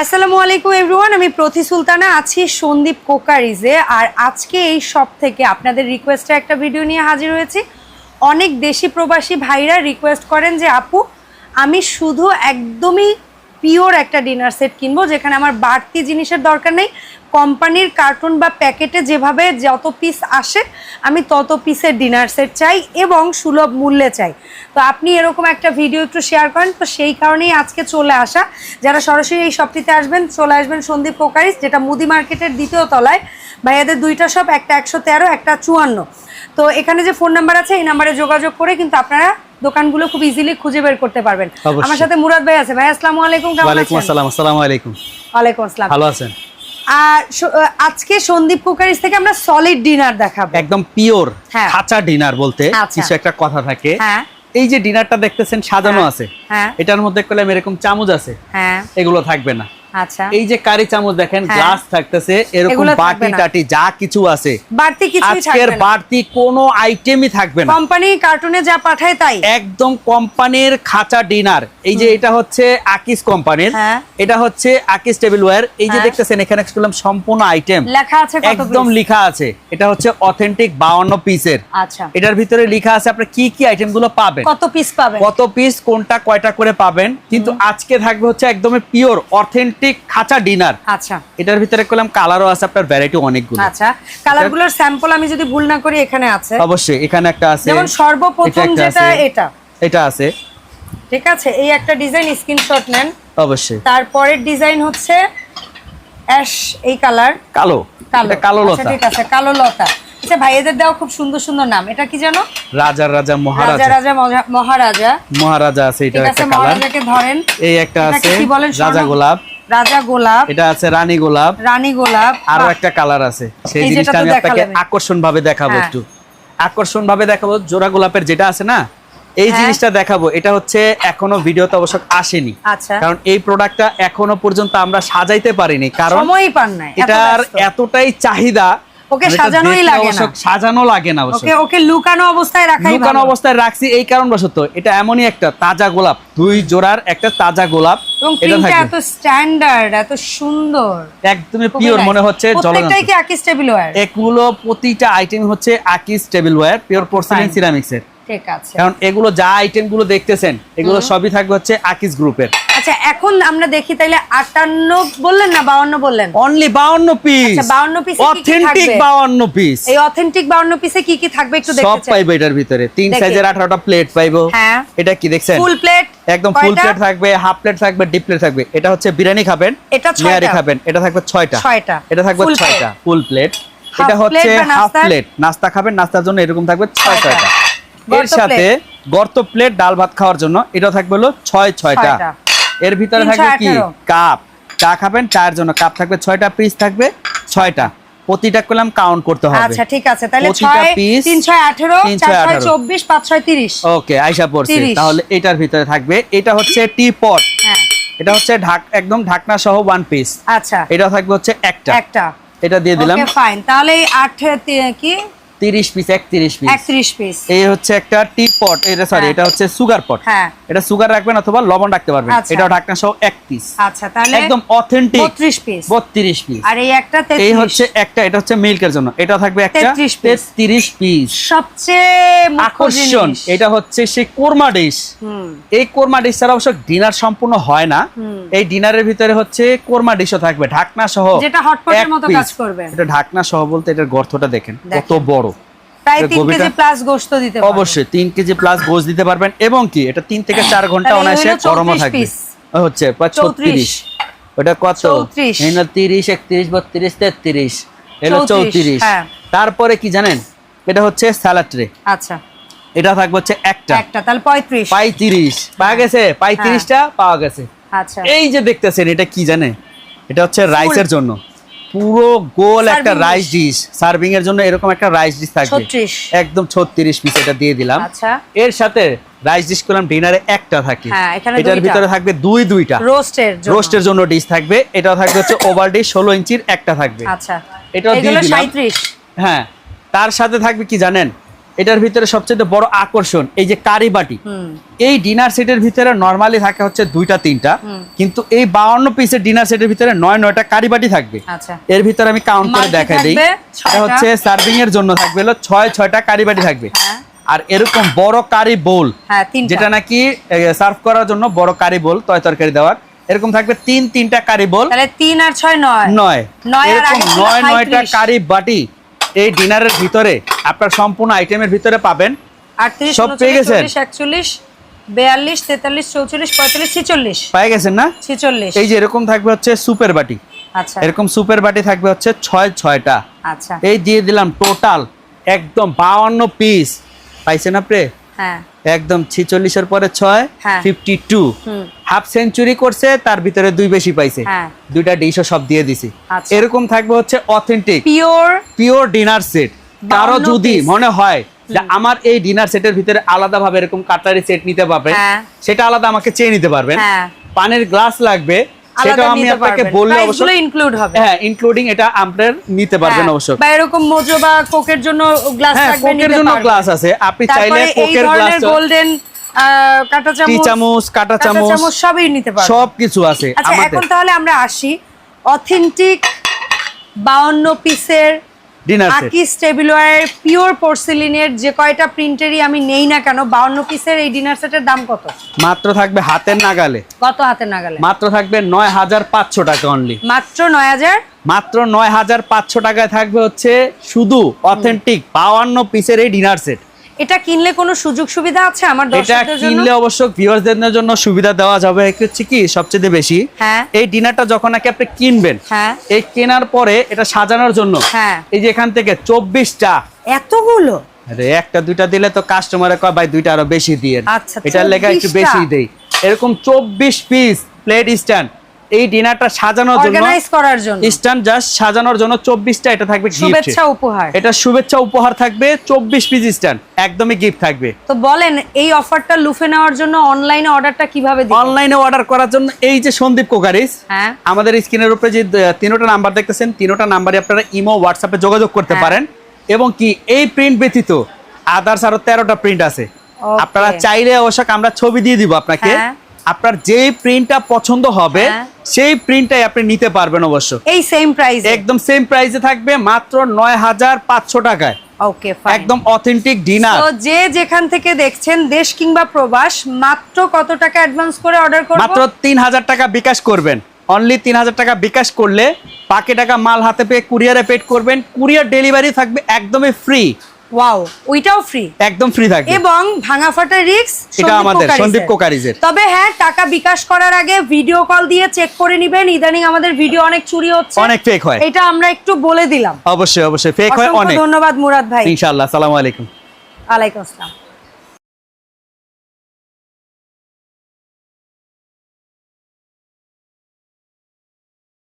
আসসালামু আলাইকুম এভরিওয়ান আমি প্রতি সুলতানা আছি সন্দীপ কোকারিজে। আর আজকে এই সব থেকে আপনাদের রিকোয়েস্টে একটা ভিডিও নিয়ে হাজির হয়েছি। অনেক দেশি প্রবাসী ভাইরা রিকোয়েস্ট করেন যে, আপু, আমি শুধু একদমই পিওর একটা ডিনার সেট কিনবো, যেখানে আমার বাড়তি জিনিসের দরকার নেই। কোম্পানির কার্টুন বা প্যাকেটে যেভাবে যত পিস আসে, আমি তত পিসের ডিনার সেট চাই এবং সুলভ মূল্যে চাই। তো আপনি এরকম একটা ভিডিও একটু শেয়ার করেন, তো সেই কারণেই আজকে চলে আসা। যারা সরাসরি এই শপটিতে আসবেন, চলে আসবেন সন্দীপ কোকারিস, যেটা মুদি মার্কেটের দ্বিতীয় তলায়। ভাইয়াদের দুইটা শপ একটা একশো তেরো, একটা চুয়ান্ন। তো এখানে যে ফোন নাম্বার আছে, এই নাম্বারে যোগাযোগ করে কিন্তু আপনারা দোকানগুলো খুব ইজিলি খুঁজে বের করতে পারবেন। আমার সাথে মুরাদ ভাই আছে। ভাই আসসালামু আলাইকুম কেমন আছেন ওয়ালাইকুম আছেন? আসসালাম আসসালামু আলাইকুম। ওয়ালাইকুম আসসালাম। ভালো আছেন? আর আজকে সন্দীপ কুকারিস থেকে আমরা সলিড ডিনার দেখাবো। একদম পিওর। খাঁচা ডিনার বলতে আচ্ছা। কিছু একটা কথা থাকে। হ্যাঁ। এই যে ডিনারটা দেখতেছেন সাজানো হ্যাঁ। আছে। হ্যাঁ। এটার মধ্যে কলম এরকম চামচ আছে। হ্যাঁ। এগুলো থাকবে না। আচ্ছা। এই যে কারি চামচ দেখেন হ্যাঁ। গ্লাস থাকতেছে এরকম বাটি টাটি যা কিছু আছে। বাড়তি কিছুই আজকের থাকবে না। বাড়তি কোনো আইটেমই থাকবে না। কোম্পানি কার্টুনে যা পাঠায় তাই। একদম কোম্পানির খাঁচা ডিনার। এই যে এটা হচ্ছে আকিস কোম্পানির। হ্যাঁ। এটা হচ্ছে আকিস টেবিল ওয়্যার এই যে হ্যাঁ। দেখতেছেন এখানে শুনলাম সম্পূর্ণ আইটেম লেখা আছে কত একদম লেখা আছে। এটা হচ্ছে অথেন্টিক বাউন্ন পিসের আচ্ছা। এটার ভিতরে লেখা আছে আপনার কি কি আইটেমগুলো পাবেন? কত পিস পাবেন? কত পিস কোনটা কয়টা করে পাবেন? কিন্তু আজকে থাকবে হচ্ছে একদমই পিওর অথেন্টিক খাঁচা ডিনার আচ্ছা। এটার ভিতরে করলাম কালারও আছে আপনার ভ্যারাইটি অনেকগুলো। আচ্ছা কালারগুলোর স্যাম্পল আমি যদি ভুল না করি এখানে আছে? অবশ্যই এখানে একটা আছে। যেমন সর্বপ্রথম যেটা এটা। এটা আছে। ঠিক আছে এই একটা ডিজাইন স্ক্রিনশট নেন। অবশ্যই। তারপরের ডিজাইন হচ্ছে অ্যাশ এই কালার কালো। কালো। এটা কালো আচ্ছা, লতা। ঠিক আছে কালো লতা। আচ্ছা ভাই এদের দেওয়া খুব সুন্দর সুন্দর নাম। এটা কি জানো? রাজা রাজা মহারাজা। রাজা মজা- মহারাজা। মহারাজা আছে এটা একটা কালার মহারাজাকে ধরেন। এই একটা আছে রাজা গোলাপ। রাজা গোলাপ এটা আছে রানী গোলাপ। রানী গোলাপ আরও একটা কালার আছে। সেই জিনিসটা আমি আপনাকে আকর্ষণ ভাবে দেখাবো হ্যাঁ। একটু। আকর্ষণ ভাবে দেখাবো জোড়া গোলাপের যেটা আছে না? এই হ্যাঁ। জিনিসটা দেখাবো। এটা হচ্ছে এখনও ভিডিওতে অবশ্য আসেনি। আচ্ছা। কারণ এই প্রোডাক্টটা এখনও পর্যন্ত আমরা সাজাইতে পারিনি। কারণ এটার এতটাই চাহিদা ওকে সাজানোই লাগে না। সাজানো লাগে না ওকে ওকে লুকানো অবস্থায় রাখাই লুকানো অবস্থায় রাখছি এই কারণবশত এটা এমনই একটা তাজা গোলাপ দুই জোড়ার একটা তাজা গোলাপ। এবং এটা প্রিন্টটা এত স্ট্যান্ডার্ড এত সুন্দর। একদমই পিওর মনে হচ্ছে প্রত্যেকটাই কি আকিস টেবিল ওয়্যার এগুলো প্রতিটা আইটেম হচ্ছে আকিস tableware pure porcelain fine. Ceramics এর। ঠিক আছে। কারণ এগুলো যা আইটেমগুলো দেখতেছেন এগুলো সবই থাকবে হচ্ছে আকিস গ্রুপের আচ্ছা এখন আমরা দেখি তাইলে আটান্ন বললেন না বাউন্ন বললেন? অনলি বাউন্ন পিস আচ্ছা, 52 piece এ কি কি অথেন্টিক থাকবে? বাউন্ন পিস এই অথেন্টিক বাউন্ন পিসে কি কি থাকবে একটু দেখতে চাই। পাইবো এটার ভিতরে। তিন সাইজের আঠারোটা প্লেট পাইবো। হ্যাঁ। এটা কি দেখছেন? ফুল প্লেট একদম ফুল প্লেট থাকবে হাফ প্লেট থাকবে ডিপ প্লেট থাকবে। এটা হচ্ছে বিরিয়ানি খাবেন এটা ছয়টা। মেয়ারি খাবেন এটা থাকবে ছয়টা। ছয়টা। এটা থাকবে ছয়টা ফুল প্লেট এটা হচ্ছে হাফ প্লেট নাস্তা খাবেন নাস্তার জন্য এরকম থাকবে ছয় ছয়টা। এর সাথে গর্ত প্লেট ডাল ভাত খাওয়ার জন্য এটা থাকবে হলো ছয় ছয়টা। এর ভিতরে থাকবে কি? কাপ। চা খাবেন চায়ের জন্য কাপ থাকবে ছয়টা পিস থাকবে ছয়টা। প্রতিটা করলাম কাউন্ট করতে হবে। আচ্ছা ঠিক আছে। তাহলে প্রতিটা ছয় piece তিন ছয় আঠেরো তিন ছয় ছয় চব্বিশ পাঁচ ছয় তিরিশ। ওকে আইসা পড়ছে। তাহলে এটার ভিতরে থাকবে। এটা হচ্ছে টি পট হ্যাঁ। এটা হচ্ছে ঢাক একদম ঢাকনা সহ ওয়ান পিস আচ্ছা। এটা থাকবে হচ্ছে একটা। একটা। এটা দিয়ে দিলাম। ওকে ফাইন তাহলে এই আট কি? তিরিশ পিস একত্রিশ পিস একত্রিশ পিস এই হচ্ছে একটা টি পট এটা সরি। এটা হচ্ছে সুগার পট হ্যাঁ। এটা সুগার রাখবেন অথবা লবণ রাখতে পারবেন। আচ্ছা। এটা ঢাকনা সহ পিস আচ্ছা তাহলে একদম অথেন্টিক বত্রিশ পিস বত্রিশ পিস আর এই একটা এই হচ্ছে একটা এটা হচ্ছে মিল্কের জন্য। এটা থাকবে একটা 33 পিস সবচেয়ে আকর্ষণ। এটা হচ্ছে সেই কোরমা ডিশ হুম। এই কোরমা ডিশ ছাড়া অবশ্য ডিনার সম্পূর্ণ হয় না। এই ডিনারের ভিতরে হচ্ছে কোরমা ডিশও থাকবে। ঢাকনা সহ যেটা হটপটের মতো কাজ করবে। এটা ঢাকনা সহ বলতে এটার গর্তটা দেখেন। কত বড়। প্রায় এটা কেজি প্লাস গোস্ত দিতে পারবে। অবশ্যই তিন কেজি প্লাস গোস দিতে পারবেন এবং কি এটা তিন থেকে চার ঘণ্টা অনায়াসে গরমও থাকবে। হচ্ছে 34 ওটা কত? 34 এই না তিরিশ একত্রিশ বত্রিশ তেত্রিশ। এলো 34, চৌত্রিশ হ্যাঁ। তারপরে কি জানেন? এটা হচ্ছে স্যালাড ট্রে আচ্ছা। এটা থাকবে হচ্ছে একটা। একটা তাহলে পঁয়ত্রিশ। পঁয়ত্রিশ। পাওয়া গেছে? পঁয়ত্রিশটা পাওয়া গেছে। আচ্ছা। এই যে দেখতেছেন এটা কি জানে? এটা হচ্ছে রাইসের জন্য। পুরো গোল একটা রাইস ডিশ সার্ভিং এর জন্য এরকম একটা রাইস ডিশ থাকবে। একদম ছত্রিশ পিস এটা দিয়ে দিলাম। আচ্ছা। এর সাথে রাইস ডিশ করলাম ডিনারে একটা থাকে। হ্যাঁ, এটার ভিতরে থাকবে দুই দুইটা। রোস্টের জন্য। রোস্টের জন্য ডিশ থাকবে। এটা থাকবে হচ্ছে ওভার ডিশ ষোলো ইঞ্চির একটা থাকবে। আচ্ছা। এটা দিয়ে দিলাম। হ্যাঁ। তার সাথে থাকবে কি জানেন? এটার ভিতরে সবচেয়ে বড় আকর্ষণ এই যে কারি বাটি। এই ডিনার সেটের ভিতরে নর্মালি থাকে হচ্ছে দুইটা তিনটা। কিন্তু এই বাউন্ন পিসের ডিনার সেটের ভিতরে নয় নয়টা কারি বাটি থাকবে। আচ্ছা। এর ভিতরে আমি কাউন্ট করে দেখাই দিই। এটা হচ্ছে সার্ভিং এর জন্য থাকবে হলো ছয় ছয়টা কারি বাটি থাকবে। হ্যাঁ। আর এরকম বড় কারি বোল হ্যাঁ যেটা নাকি সার্ভ করার জন্য বড় কারি বোল তয় তরকারি দেওয়ার। এরকম থাকবে তিন তিনটা কারি বোল তাহলে তিন আর ছয় নয়। নয়। এরকম নয় নয়টা 35 কারি বাটি এই ডিনারের ভিতরে আপনার সম্পূর্ণ আইটেমের ভিতরে পাবেন। সব পেয়ে গেছেন? একচল্লিশ বিয়াল্লিশ তেতাল্লিশ চৌচল্লিশ পঁয়তাল্লিশ ছিচল্লিশ। গেছেন না? ছিচল্লিশ। এই যে এরকম থাকবে হচ্ছে সুপের বাটি। আচ্ছা। এরকম সুপের বাটি থাকবে হচ্ছে ছয় ছয়টা। আচ্ছা। এই দিয়ে দিলাম টোটাল একদম বাউন্ন পিস। পাইছেন আপনি? একদম ছিচল্লিশের পরে ছয় হ্যাঁ। ফিফটি টু হাফ সেঞ্চুরি করছে তার ভিতরে দুই বেশি পাইছে। হ্যাঁ। দুইটা ডিশও সব দিয়ে দিছি। আচ্ছা। এরকম থাকবে হচ্ছে authentic pure pure dinner set কারও যদি মনে হয় যে আমার এই ডিনার সেটের ভিতরে আলাদা ভাবে এরকম কাটারি সেট নিতে পারবে হ্যাঁ। সেটা আলাদা আমাকে চেয়ে নিতে পারবেন। হ্যাঁ। পানির গ্লাস লাগবে সেটাও আমি আপনাকে বললে অবশ্যই ইনক্লুড হবে। হ্যাঁ ইনক্লুডিং এটা আপনার নিতে পারবেন অবশ্যই বা এরকম মোজো বা কোকের জন্য গ্লাস হ্যাঁ থাকবে কোকের জন্য গ্লাস আছে। আপনি চাইলে কোকের গ্লাস গোল্ডেন কাঁটা চামচ চামচ কাটা চামচ সবই নিতে পারবেন। সব কিছু আছে আচ্ছা এখন তাহলে আমরা আসি। অথেন্টিক বাউন্ন পিসের ডিনার সেট আকিস টেবিলওয়্যার পিওর পোর্সিলিনের যে কয়টা প্রিন্টেরই আমি নেই না কেন বাউন্ন পিসের এই ডিনার সেটের দাম কত? মাত্র থাকবে হাতের নাগালে। কত হাতে নাগালে? মাত্র থাকবে নয় হাজার পাঁচশো টাকা অনলি মাত্র নয় হাজার? মাত্র নয় হাজার পাঁচশো টাকায় থাকবে হচ্ছে শুধু অথেন্টিক বাউান্ন পিসের এই ডিনার সেট এটা কিনলে কোনো সুযোগ সুবিধা আছে আমার এটা দর্শকদের জন্য? কিনলে অবশ্য ভিউয়ারদের জন্য সুবিধা দেওয়া যাবে। হচ্ছে কি? সবচেয়ে বেশি। হ্যাঁ। এই ডিনারটা যখন নাকি আপনি কিনবেন হ্যাঁ। এই কেনার পরে এটা সাজানোর জন্য হ্যাঁ। এই যে এখান থেকে চব্বিশটা। এতগুলো? আরে একটা দুইটা দিলে তো কাস্টমারে কয় ভাই দুইটা আরও বেশি দিয়ে আচ্ছা, এটার লেখা একটু বেশি দেই। এরকম চব্বিশ পিস প্লেট স্ট্যান্ড এই ডিনারটা সাজানোর জন্য অর্গানাইজ করার জন্য। স্ট্যান্ড জাস্ট সাজানোর জন্য চব্বিশটা এটা থাকবে শুভেচ্ছা উপহার। এটা শুভেচ্ছা উপহার থাকবে চব্বিশ পিস স্ট্যান্ড একদমই গিফট থাকবে। তো বলেন এই অফারটা লুফে নেওয়ার জন্য অনলাইনে অর্ডারটা কীভাবে অনলাইনে অর্ডার করার জন্য এই যে সন্দীপ কোকারিস হ্যাঁ। আমাদের স্ক্রিনের উপরে যে তিনোটা নাম্বার দেখতেছেন তিনোটা নাম্বারে আপনারা ইমো হোয়াটসঅ্যাপে যোগাযোগ করতে হ্যাঁ। পারেন। এবং কি এই প্রিন্ট ব্যতীত আদার্স আরও তেরোটা প্রিন্ট আছে। আপনারা চাইলে অবশ্য আমরা ছবি দিয়ে দিব আপনাকে। হ্যাঁ। আপনার যেই প্রিন্টটা পছন্দ হবে হ্যাঁ। সেই প্রিন্টটাই আপনি নিতে পারবেন অবশ্য। এই সেম প্রাইস একদম সেম প্রাইসে থাকবে মাত্র নয় হাজার পাঁচশো টাকায়। ওকে ফাইন একদম অথেন্টিক ডিনার তো যে যেখান থেকে দেখছেন দেশ কিংবা প্রবাস মাত্র কত টাকা অ্যাডভান্স করে অর্ডার করব? মাত্র তিন হাজার টাকা বিকাশ করবেন। অনলি তিন হাজার টাকা বিকাশ করলে বাকি টাকা মাল হাতে পেয়ে কুরিয়ারে পেড করবেন। কুরিয়ার ডেলিভারি থাকবে একদমই ফ্রি ওয়াও ওইটাও ফ্রি একদম ফ্রি থাকবে। এবং ভাঙা ফাটা রিক্স এটা আমাদের সন্দীপ কোকারিজের। তবে হ্যাঁ টাকা বিকাশ করার আগে ভিডিও কল দিয়ে চেক করে নিবেন। ইদানিং আমাদের ভিডিও অনেক চুরি হচ্ছে। অনেক ফেক হয়। এটা আমরা একটু বলে দিলাম। অবশ্যই অবশ্যই। ফেক হয় অনেক। ধন্যবাদ মুরাদ ভাই। ইনশাআল্লাহ আসসালামু আলাইকুম। আলাইকুম আসসালাম।